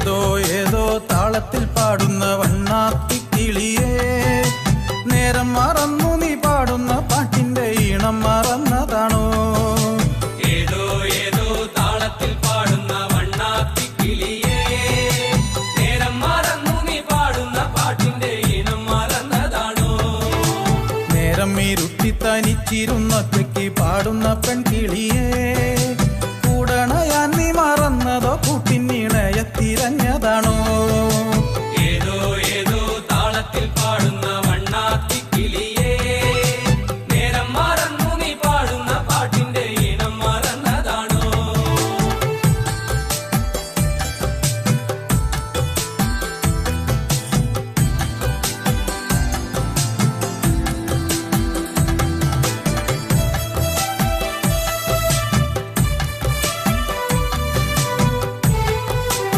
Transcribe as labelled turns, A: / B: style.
A: ഏതോ ഏതോ താളത്തിൽ പാടുന്ന വണ്ണാത്തി കിളിയേ. നേരം മറന്നു നീ പാടുന്ന പാട്ടിന്റെ ഈണം മറന്നതാണോ?
B: ഏതോ ഏതോ താളത്തിൽ പാടുന്ന വണ്ണാത്തി കിളിയേ. നേരം മറന്നു നീ പാടുന്ന പാട്ടിന്റെ ഈണം മറന്നതാണോ?
A: നേരം ഇരുട്ടി തനിച്ചിരുന്നൊറ്റയ്ക്ക് പാടുന്ന പെൺകിളിയേ la noche.